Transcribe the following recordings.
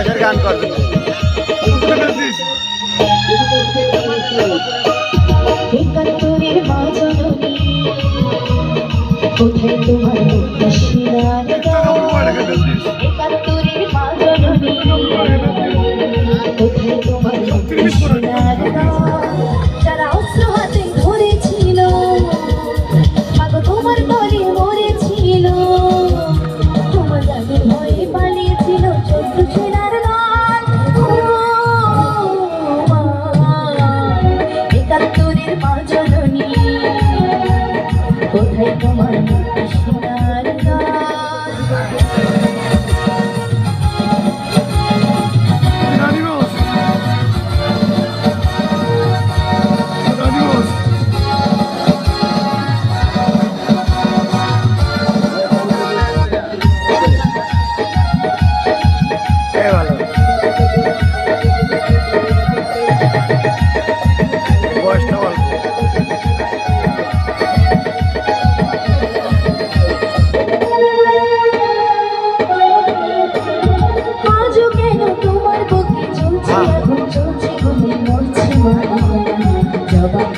দেশের গান করবে কোথায় তোমার শিলার কোথায় তোমার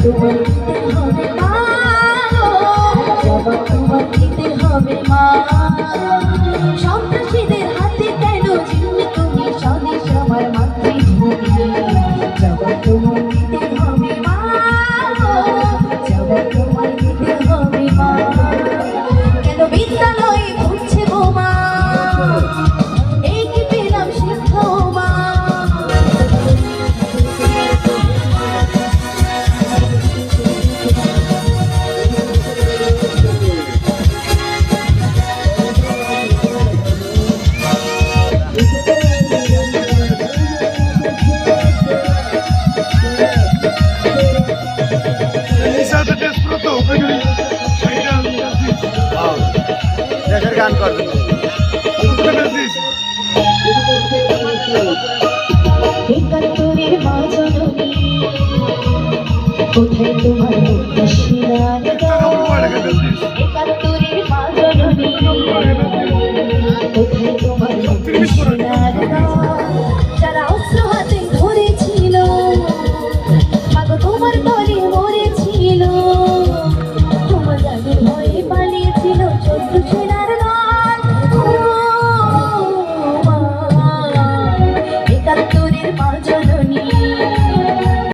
তোমার দেশের গান করবেন